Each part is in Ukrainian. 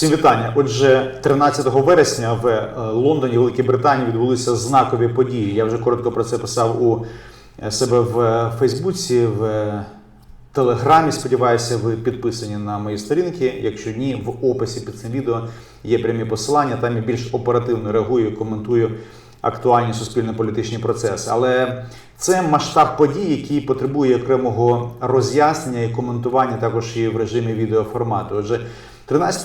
Всім вітання. Отже, 13 вересня в е, Лондоні, Великій Британії, відбулися знакові події. Я вже коротко про це писав у е, себе в е, Фейсбуці, в Телеграмі. Сподіваюся, ви підписані на мої сторінки. Якщо ні, в описі під цим відео є прямі посилання. Там я більш оперативно реагую, коментую актуальні суспільно-політичні процеси. Але це масштаб подій, який потребує окремого роз'яснення і коментування також і в режимі відеоформату. Отже, 13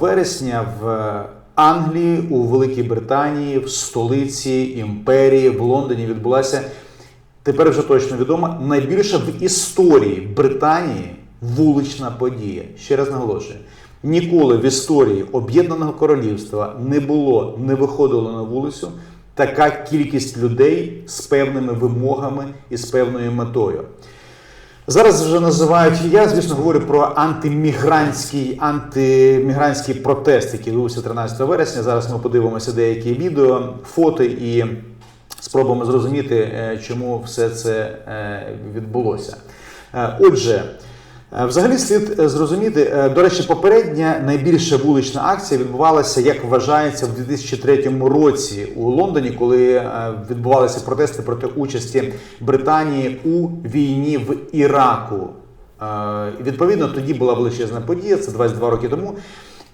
вересня в Англії, у Великій Британії, в столиці імперії, в Лондоні відбулася тепер вже точно відома найбільша в історії Британії вулична подія. Ще раз наголошую. Ніколи в історії Об'єднаного Королівства не було, не виходило на вулицю така кількість людей з певними вимогами і з певною метою. Зараз вже називають, я, звісно, говорю про антимігрантський, антимігрантський протест, який відбувся 13 вересня. Зараз ми подивимося деякі відео, фото і спробуємо зрозуміти, е, чому все це е, відбулося. Е, Отже, взагалі слід е, зрозуміти, е, до речі, попередня найбільша вулична акція відбувалася, як вважається, в 2003 році у Лондоні, коли е, відбувалися протести проти участі Британії у війні в Іраку. Е, Відповідно, тоді була величезна подія, це 22 роки тому.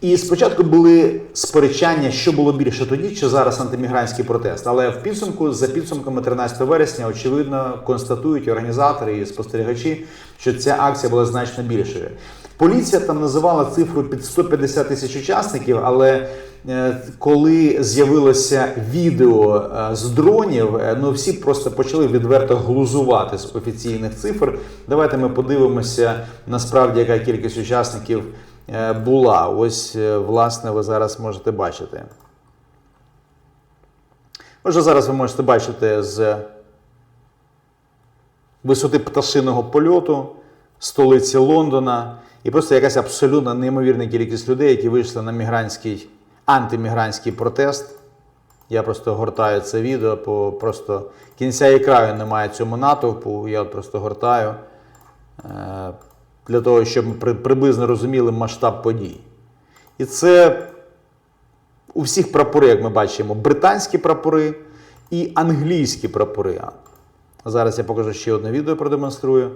І спочатку були сперечання, що було більше тоді, чи зараз антимігрантський протест. Але в підсумку, за підсумками 13 вересня, очевидно, констатують організатори і спостерігачі, що ця акція була значно більшою. Поліція там називала цифру під 150 тисяч учасників, але е, коли з'явилося відео е, з дронів, е, ну всі просто почали відверто глузувати з офіційних цифр. Давайте ми подивимося насправді, яка кількість учасників була. Ось, е, власне, ви зараз можете бачити. Отже, зараз ви можете бачити з висоти пташиного польоту, столиці Лондона, і просто якась абсолютно неймовірна кількість людей, які вийшли на мігрантський антимігрантський протест. Я просто гортаю це відео, по просто кінця і краю немає цьому натовпу. Я просто гортаю е, для того, щоб ми приблизно розуміли масштаб подій. І це у всіх прапори, як ми бачимо, британські прапори і англійські прапори. Зараз я покажу ще одне відео, продемонструю.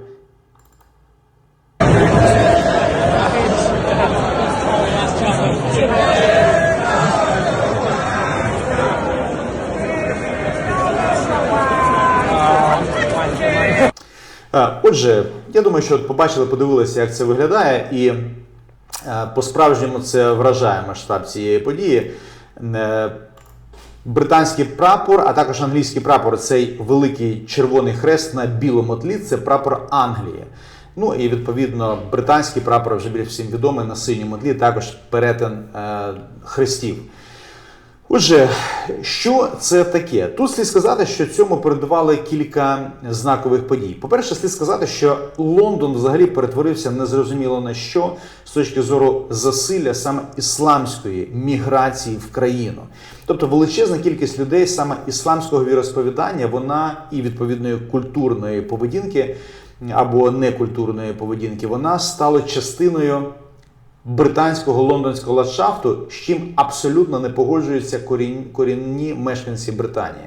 Отже, я думаю, що побачили, подивилися, як це виглядає, і е, по-справжньому це вражає масштаб цієї події. Е, Британський прапор, а також англійський прапор цей великий червоний хрест на білому тлі це прапор Англії. Ну і відповідно британський прапор вже більш всім відомий на синьому тлі, також перетин е, хрестів. Отже, що це таке? Тут слід сказати, що цьому передували кілька знакових подій. По-перше, слід сказати, що Лондон взагалі перетворився незрозуміло на що з точки зору засилля саме ісламської міграції в країну. Тобто величезна кількість людей саме ісламського віросповідання, вона і відповідної культурної поведінки або некультурної поведінки, вона стала частиною британського лондонського ландшафту, з чим абсолютно не погоджуються корінні мешканці Британії.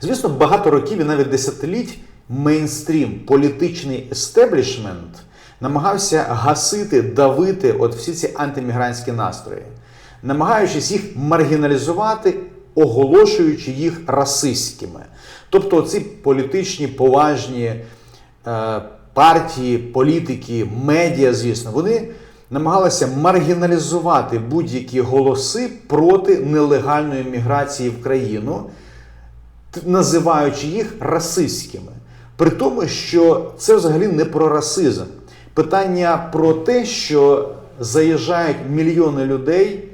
Звісно, багато років і навіть десятиліть мейнстрім, політичний естеблішмент намагався гасити, давити от всі ці антимігрантські настрої, намагаючись їх маргіналізувати, оголошуючи їх расистськими. Тобто, ці політичні поважні е, партії, політики, медіа, звісно, вони намагалися маргіналізувати будь-які голоси проти нелегальної міграції в країну, називаючи їх расистськими. При тому, що це взагалі не про расизм. Питання про те, що заїжджають мільйони людей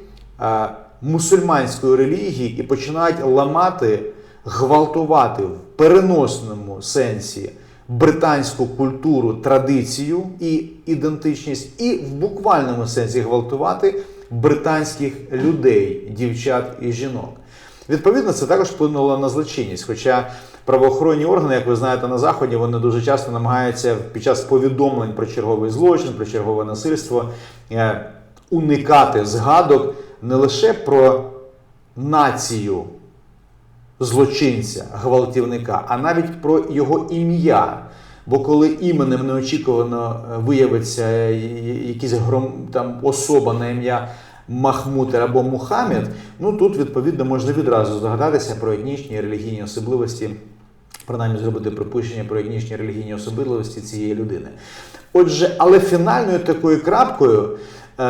мусульманської релігії і починають ламати, гвалтувати в переносному сенсі британську культуру, традицію і ідентичність, і в буквальному сенсі гвалтувати британських людей, дівчат і жінок. Відповідно, це також вплинуло на злочинність. Хоча правоохоронні органи, як ви знаєте, на заході вони дуже часто намагаються під час повідомлень про черговий злочин, про чергове насильство е, уникати згадок не лише про націю злочинця, гвалтівника, а навіть про його ім'я. Бо коли іменем неочікувано е, виявиться е, якийсь гром, там, особа на ім'я Махмуд або Мухаммед, ну тут відповідно можна відразу здогадатися про етнічні релігійні особливості, принаймні зробити припущення про етнічні релігійні особливості цієї людини. Отже, але фінальною такою крапкою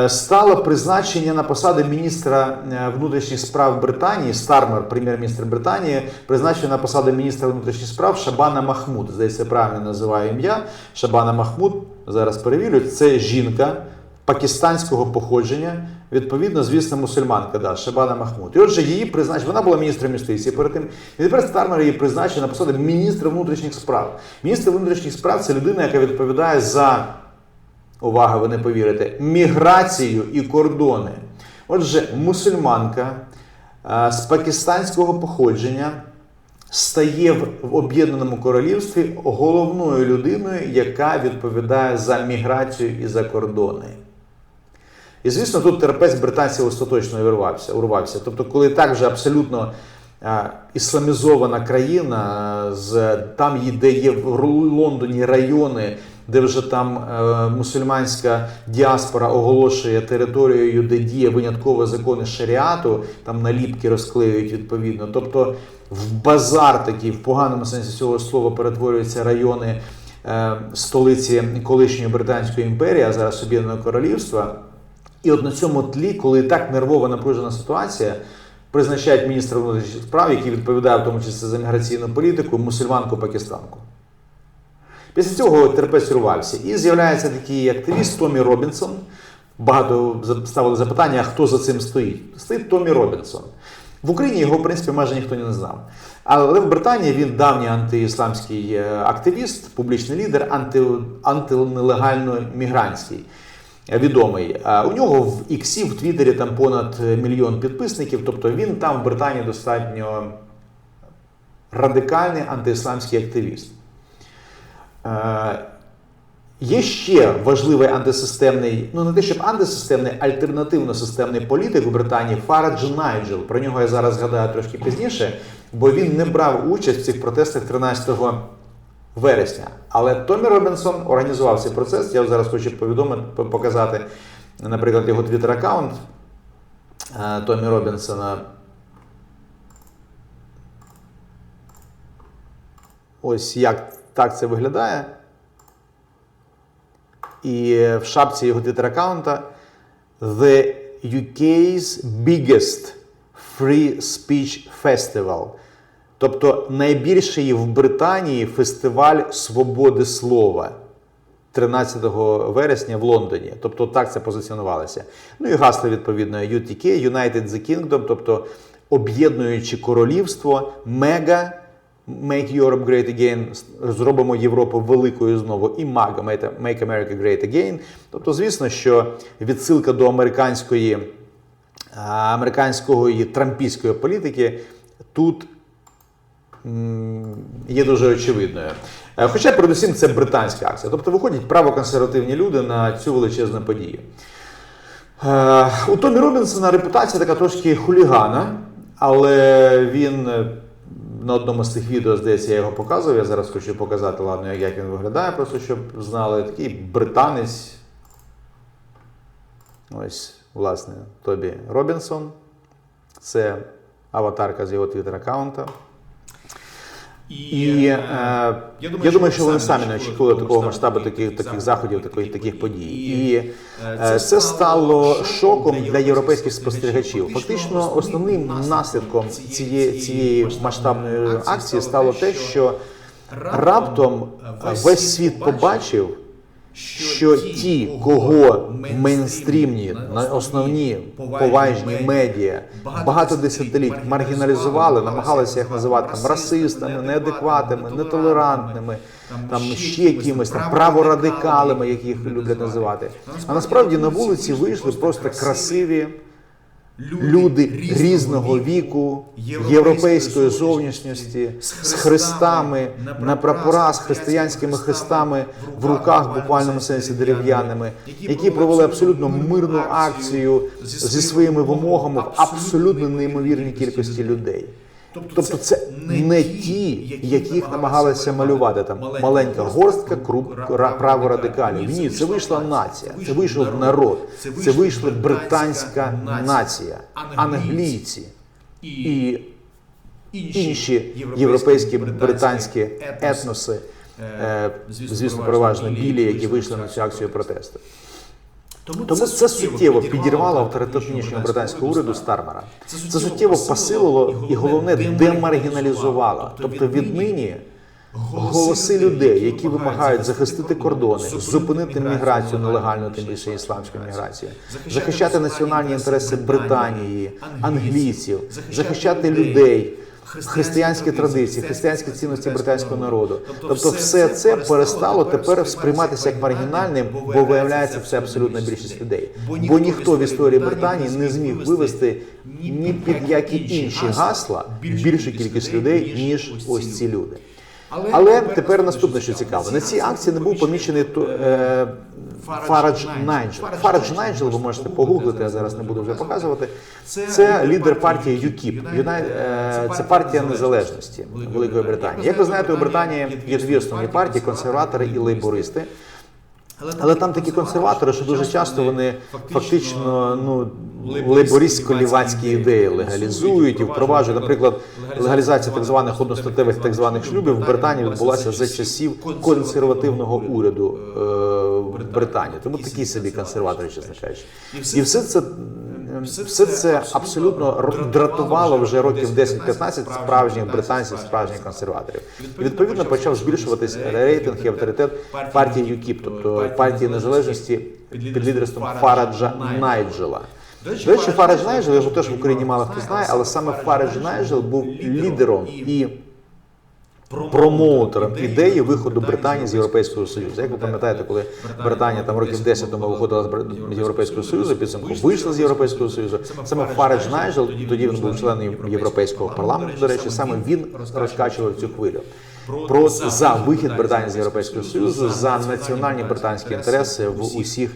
стало призначення на посаду міністра е, внутрішніх справ Британії, Стармер, прем'єр-міністр Британії, призначення на посаду міністра внутрішніх справ Шабана Махмуд. Здається, правильно називаю ім'я. Шабана Махмуд, зараз перевірю, це жінка пакистанського походження, відповідно, звісно, мусульманка, да, Шабана Махмуд. І отже, її призначення, вона була міністром юстиції перед тим. І тепер Стармер її призначив на посаду міністра внутрішніх справ. Міністр внутрішніх справ це людина, яка відповідає за увага, ви не повірите, міграцію і кордони. Отже, мусульманка е, з пакистанського походження стає в Об'єднаному Королівстві головною людиною, яка відповідає за міграцію і за кордони. І звісно, тут терпець британців остаточно урвався. урвався. Тобто, коли так вже абсолютно е, ісламізована країна, з там де є в Лондоні райони, де вже там е, мусульманська діаспора оголошує територією, де діє винятково закони шаріату, там наліпки розклеюють відповідно. Тобто в базар такий, в поганому сенсі цього слова, перетворюються райони е, столиці колишньої Британської імперії, а зараз Об'єднаного Королівства. І от на цьому тлі, коли так нервова напружена ситуація, призначають міністра внутрішніх справ, який відповідає в тому числі за міграційну політику, мусульманку-пакистанку. Після цього терпець рвався. І з'являється такий активіст Томі Робінсон. Багато ставили запитання, хто за цим стоїть? Стоїть Томі Робінсон. В Україні його, в принципі, майже ніхто не знав. Але в Британії він давній антиісламський е, активіст, публічний лідер, анти, антинелегально мігрантський. е, Відомий. У нього в Іксі, в Твіттері там понад мільйон підписників. Тобто він там в Британії достатньо радикальний антиісламський активіст. Є ще важливий антисистемний, ну не те, щоб антисистемний, альтернативно-системний політик у Британії Фарадж Найджел. Про нього я зараз згадаю трошки пізніше, бо він не брав участь в цих протестах 13 вересня. Але Томі Робінсон організував цей процес. Я зараз хочу повідомити, показати, наприклад, його твіттер-аккаунт е, Томі Робінсона. Ось як так це виглядає. І в шапці його твіттер-аккаунта The UK's biggest free speech festival. Тобто найбільший в Британії фестиваль свободи слова 13 вересня в Лондоні. Тобто так це позиціонувалося. Ну і гасло, відповідно, UTK, United the Kingdom, тобто об'єднуючи королівство, мега. Make Europe Great Again, зробимо Європу великою знову, і MAGA, Make America Great Again. Тобто, звісно, що відсилка до американської, а, американської трампійської політики тут є дуже очевидною. Е, Хоча, передусім, це британська акція. Тобто виходять правоконсервативні люди на цю величезну подію. Е, У Томі Робінсона репутація така трошки хулігана, але він е, на одному з цих відео, здається, я його показував. Я зараз хочу показати, ладно, як він виглядає, просто щоб знали. Такий британець. Ось, власне, Тобі Робінсон. Це аватарка з його твіттер-аккаунта. І е, я, думаю, що вони самі не очікували такого масштабу таких, таких заходів, таких, таких подій. І е, це стало шоком для європейських спостерігачів. Фактично, основним наслідком цієї, цієї масштабної акції стало те, що раптом весь світ побачив, що ті, кого мейнстрімні, на- основні поважні медіа багато десятиліть маргіналізували, намагалися їх називати там расистами, неадекватними, нетолерантними, там ще якимось там праворадикалами, як їх люблять називати. А насправді на вулиці вийшли просто красиві люди різного віку, європейської зовнішності, з хрестами на прапора, з християнськими хрестами в руках, в буквальному сенсі дерев'яними, які провели абсолютно мирну акцію зі своїми вимогами в абсолютно неймовірній кількості людей. Тобто тобто це не ті, яких намагалися малювати. Там маленька горстка круп ра- праворадикалів. Ні, це вийшла нація, це вийшов народ, це вийшла британська нація, англійці. І інші європейські британські етноси, е, звісно, переважно білі, які вийшли на цю акцію протесту. Тому тому це суттєво підірвало авторитет нинішнього британського уряду Стармера. Це суттєво посилило і головне демаргіналізувало. Тобто віднині голоси людей, які вимагають захистити кордони, зупинити міграцію нелегальну, тим більше ісламську міграцію, захищати національні інтереси Британії, англійців, захищати людей. Християнські традиції, християнські цінності британського народу, тобто все це перестало тепер сприйматися як маргінальним, бо виявляється це абсолютна більшість людей. Бо ніхто в історії Британії не зміг вивести ні під які інші гасла більшу кількість людей ніж ось ці люди. Але тепер наступне, що цікаво, на цій акції не був помічений то, е, Фарадж Найджел. Фарадж Найджел, ви можете погуглити, я зараз не буду вже показувати. Це лідер партії ЮКІП. Юнай- е, Це партія незалежності Великої Британії. Як ви знаєте, у Британії є дві основні партії консерватори і лейбористи. Але там такі консерватори, що дуже часто вони фактично ну лейбористсько-лівацькі ідеї легалізують і впроваджують. Наприклад, легалізація так званих одностатевих так званих шлюбів в Британії відбулася за часів консервативного уряду в Британії. Тому такі собі консерватори, чесно кажучи. І все це все це абсолютно дратувало вже років 10-15 справжніх британців, справжніх консерваторів. І відповідно почав збільшуватись рейтинг і авторитет партії ЮКІП, тобто партії незалежності під лідерством Фараджа Найджела. До речі, Фарадж Найджел, його теж в Україні мало хто знає, але саме Фарадж Найджел був лідером і промоутером ідеї виходу Британії з Європейського Союзу. Як ви пам'ятаєте, коли Британія там років 10 тому виходила з Європейського Союзу, підсумку вийшла з Європейського Союзу. Саме Фарадж Найджел, тоді він був членом Європейського парламенту. До речі, саме він розкачував цю хвилю. Про за вихід Британії з Європейського Союзу, за національні британські інтереси в усіх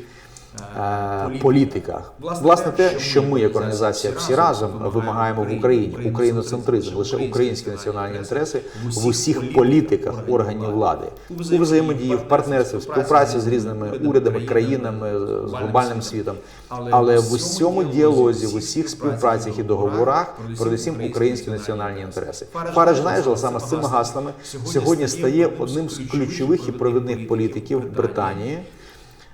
е, політиках. Власне, те, що ми, як організація, всі разом вимагаємо в Україні, україноцентризм, лише українські національні інтереси в усіх політиках органів влади, у взаємодії, в партнерстві, в співпраці з різними урядами, країнами, з глобальним світом. Але в усьому діалозі, в усіх співпрацях і договорах, передусім українські національні інтереси. Фарадж Найджел саме з цими гаслами сьогодні стає одним з ключових і провідних політиків Британії.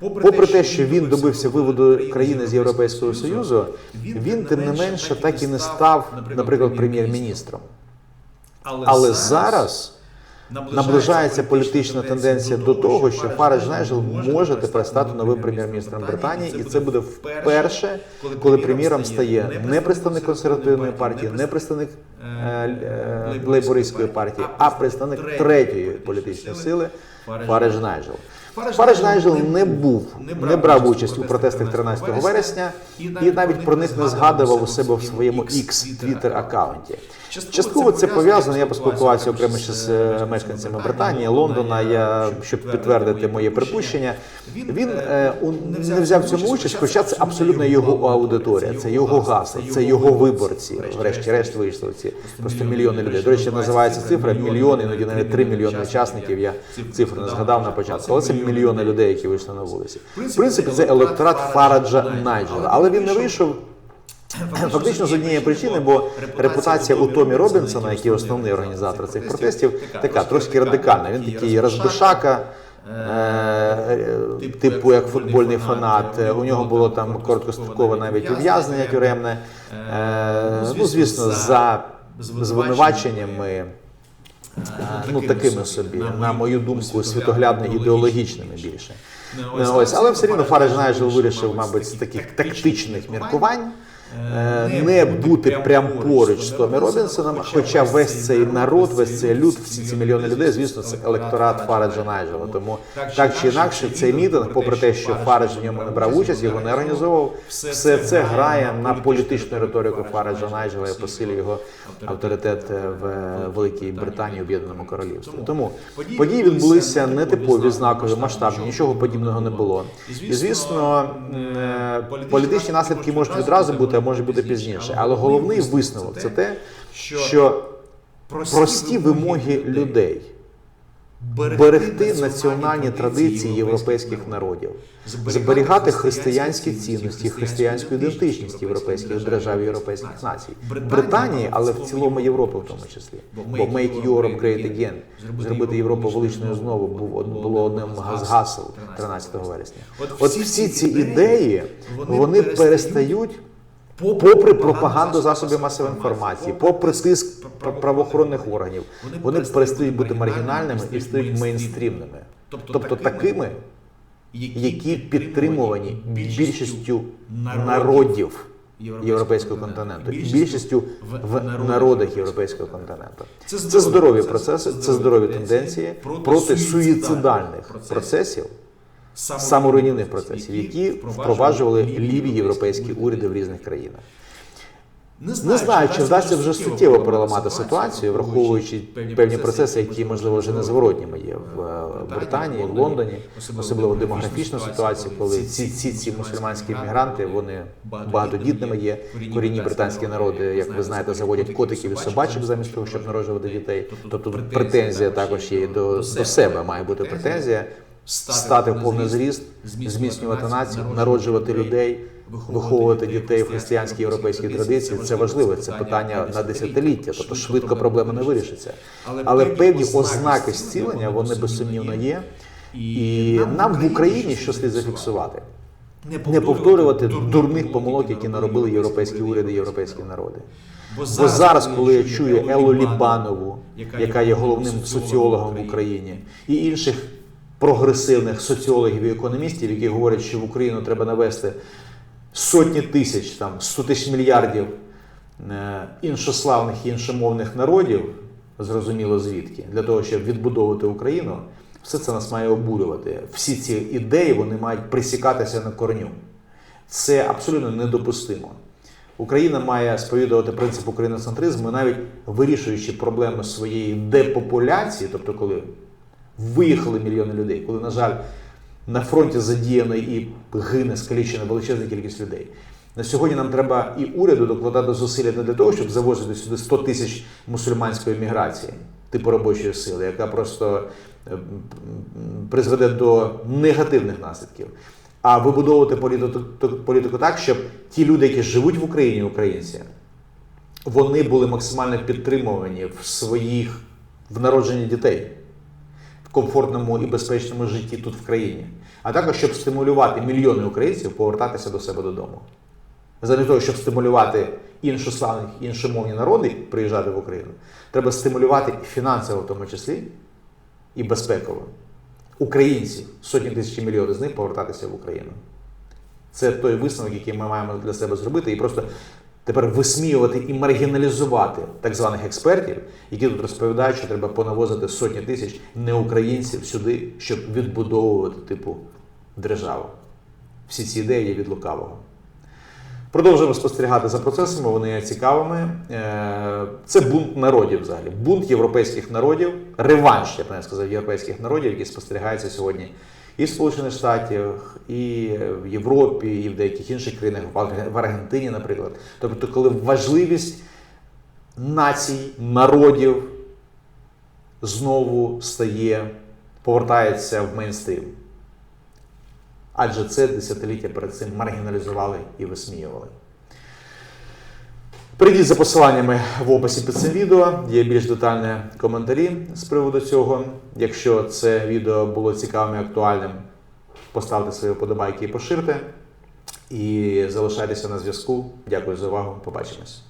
Попри те, що він добився виводу країни з Європейського Союзу, він тим не менше так і не став, наприклад, прем'єр-міністром. Але зараз наближається політична тенденція до того, що Фарадж Найджел може тепер стати новим прем'єр-міністром Британії, і це буде вперше, коли прем'єром стає не представник консервативної партії, не представник лейбористської партії, а представник третьої політичної сили Фарадж Найджел. Фарадж Найджел не був, не брав участь у протестах 13 вересня і навіть про них не згадував у себе в своєму X Twitter аккаунті. Частково це пов'язано. Я поспілкувався окремо ще з е, мешканцями Британії, Лондона. Я щоб підтвердити моє припущення. Він е, не взяв цьому участь, хоча це абсолютно його аудиторія, це його гасла, це його виборці. Врешті-решт вийшли ці просто мільйони людей. До речі, називається цифра мільйон, іноді навіть 3 мільйони учасників. Я цифру не згадав на початку, але це мільйони людей, які вийшли на вулиці. В принципі, це електорат Фараджа Найджела, але він не вийшов. Фактично з однієї причини, бо репутація у Томі Робінсона, який основний організатор цих протестів, така трошки радикальна. Він такий розбишака, е, типу як футбольний фанат. У нього було там короткострокове навіть ув'язнення тюремне. Е, Ну, звісно, за звинуваченнями. е, Ну, такими собі, на мою думку, світоглядно ідеологічними більше. Е, Ось, але все рівно Фараж вирішив, мабуть, з таких тактичних міркувань е, не бути прям поруч з Томі Робінсоном, хоча весь цей народ, весь цей люд, всі ці мільйони людей, звісно, це електорат Фараджа Найджела. Тому так чи інакше, цей мітинг, попри те, що Фарадж в ньому не брав участь, його не організовував, все це грає на політичну риторику Фараджа Найджела і посилює його авторитет в Великій Британії, Об'єднаному Королівстві. Тому події відбулися нетипові, знакові, масштабні, нічого подібного не було. І звісно, е, політичні наслідки можуть відразу бути, може бути пізніше. Але головний висновок це те, що прості вимоги людей берегти національні традиції європейських народів, зберігати християнські цінності, християнську ідентичність європейських держав європейських націй, Британії, але в цілому Європи в тому числі. Бо «Make Europe Great Again» зробити Європу величною знову був було одним з гасел 13 вересня. От всі ці ідеї вони перестають. Попри пропаганду засобів масової інформації, попри тиск пр- правоохоронних органів, вони перестають бути маргінальними і стають мейнстрімними, тобто такими, які підтримувані більшістю народів європейського континенту, більшістю в народах європейського континенту. Це здорові процеси, це здорові тенденції проти суїцидальних процесів саморуйнівних процесів, які впроваджували ліві європейські уряди в різних країнах. Не знаю, чи вдасться вже суттєво переламати ситуацію, враховуючи певні процеси, які можливо вже незворотніми є в е, Британії, в Лондоні, особливо демографічну ситуацію, коли ці ці, ці мусульманські мігранти вони багатодітними є. Корінні британські народи, як ви знаєте, заводять котиків і собачок замість того, щоб народжувати дітей. Тобто претензія також є до, до себе. Має бути претензія стати в повний зріст, зміцнювати націю, народжувати людей, виховувати дітей в християнській європейській традиції. Це важливо. Це питання на десятиліття. Тобто швидко проблема не вирішиться. Але певні ознаки зцілення вони безсумнівно є. І нам в Україні що слід зафіксувати. Не повторювати дурних помилок, які наробили європейські уряди, європейські народи. Бо зараз, коли я чую Еллу Лібанову, яка є головним соціологом в Україні, і інших прогресивних соціологів і економістів, які говорять, що в Україну треба навести сотні тисяч, там 100 тисяч мільярдів е, іншославних і іншомовних народів, зрозуміло звідки, для того, щоб відбудовувати Україну, все це нас має обурювати. Всі ці ідеї вони мають присікатися на корню. Це абсолютно недопустимо. Україна має сповідувати принцип україноцентризму, навіть вирішуючи проблеми своєї депопуляції, тобто коли виїхали мільйони людей, коли, на жаль, на фронті задіяно і гине скалічена величезна кількість людей. На сьогодні нам треба і уряду докладати зусилля не для того, щоб завозити сюди 100 тисяч мусульманської міграції, типу робочої сили, яка просто е, призведе до негативних наслідків. А вибудовувати політику, так, щоб ті люди, які живуть в Україні, українці, вони були максимально підтримувані в своїх в народженні дітей комфортному і безпечному житті тут в країні, а також щоб стимулювати мільйони українців повертатися до себе додому. Замість того, щоб стимулювати іншославних, іншомовні народи приїжджати в Україну, треба стимулювати фінансово, в тому числі, і безпеково. Українців, сотні тисяч мільйонів з них повертатися в Україну. Це той висновок, який ми маємо для себе зробити, і просто тепер висміювати і маргіналізувати так званих експертів, які тут розповідають, що треба понавозити сотні тисяч неукраїнців сюди, щоб відбудовувати типу державу. Всі ці ідеї є від лукавого. Продовжуємо спостерігати за процесами, вони є цікавими. Е, Це бунт народів взагалі. Бунт європейських народів, реванш, я б навіть сказав, європейських народів, який спостерігається сьогодні і в Сполучених Штатах, і в Європі, і в деяких інших країнах, в Аргентині, наприклад. Тобто, коли важливість націй, народів знову стає, повертається в мейнстрім. Адже це десятиліття перед цим маргіналізували і висміювали. Прийдіть за посиланнями в описі під цим відео. Є більш детальні коментарі з приводу цього. Якщо це відео було цікавим і актуальним, поставте свої вподобайки і поширте. І залишайтеся на зв'язку. Дякую за увагу. Побачимось.